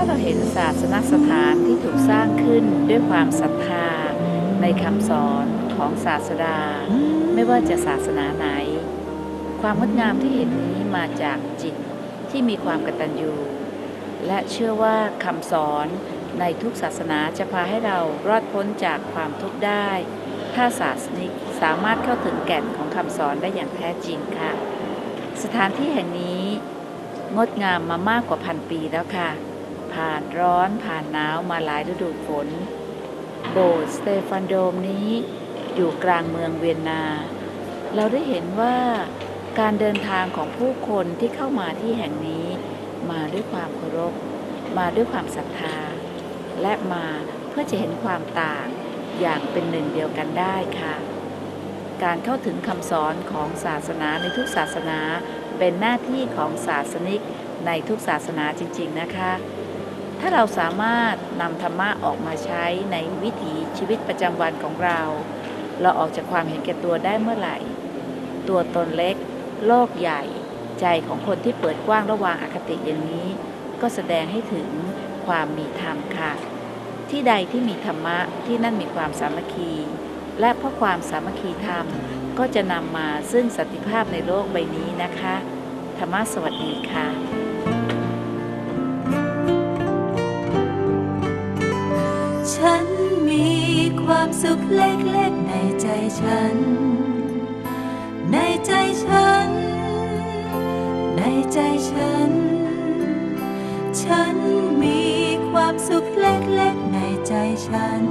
ศาสนสถานที่ถูกสร้างขึ้นด้วยความศรัทธา ในคำสอนของศาสดา ไม่ว่าจะศาสนาไหน ความงดงามที่เห็นนี้มาจากจิตที่มีความกตัญญูและเชื่อว่าคำสอนในทุกศาสนาจะพาให้เรารอดพ้นจากความทุกข์ได้ ถ้าศาสนิกสามารถเข้าถึงแก่นของคำสอนได้อย่างแท้จริงค่ะ สถานที่แห่งนี้ งดงามมามากกว่าพันปีแล้วค่ะ ผ่านร้อนผ่านหนาวมาหลายฤดูฝน โบสถ์สเตฟานโดมนี้อยู่กลางเมืองเวียนนา เราได้เห็นว่าการเดินทางของผู้คนที่เข้ามาที่แห่งนี้ มาด้วยความเคารพ มาด้วยความศรัทธา และมาเพื่อจะเห็นความต่างอย่างเป็นหนึ่งเดียวกันได้ค่ะ การเข้าถึงคำสอนของศาสนาในทุกศาสนาเป็นหน้าที่ของศาสนิกในทุกศาสนาจริง ๆ นะคะ ถ้าเราสามารถนำธรรมะออกมาใช้ในวิถีชีวิตประจำวันของเรา เราออกจากความเห็นแก่ตัวได้เมื่อไหร่ ตัวตนเล็ก โลกใหญ่ ใจของคนที่เปิดกว้างระหว่างอคติอย่างนี้ ก็แสดงให้ถึงความมีธรรมค่ะ ที่ใดที่มีธรรมะที่นั่นมีความสามัคคี และเพราะความสามัคคีธรรมก็จะนำมาซึ่งสันติภาพในโลกใบนี้นะคะ ธรรมะสวัสดีค่ะ ความสุขเล็กๆในใจฉัน ในใจฉัน ในใจฉัน ฉันมีความสุขเล็กๆในใจฉัน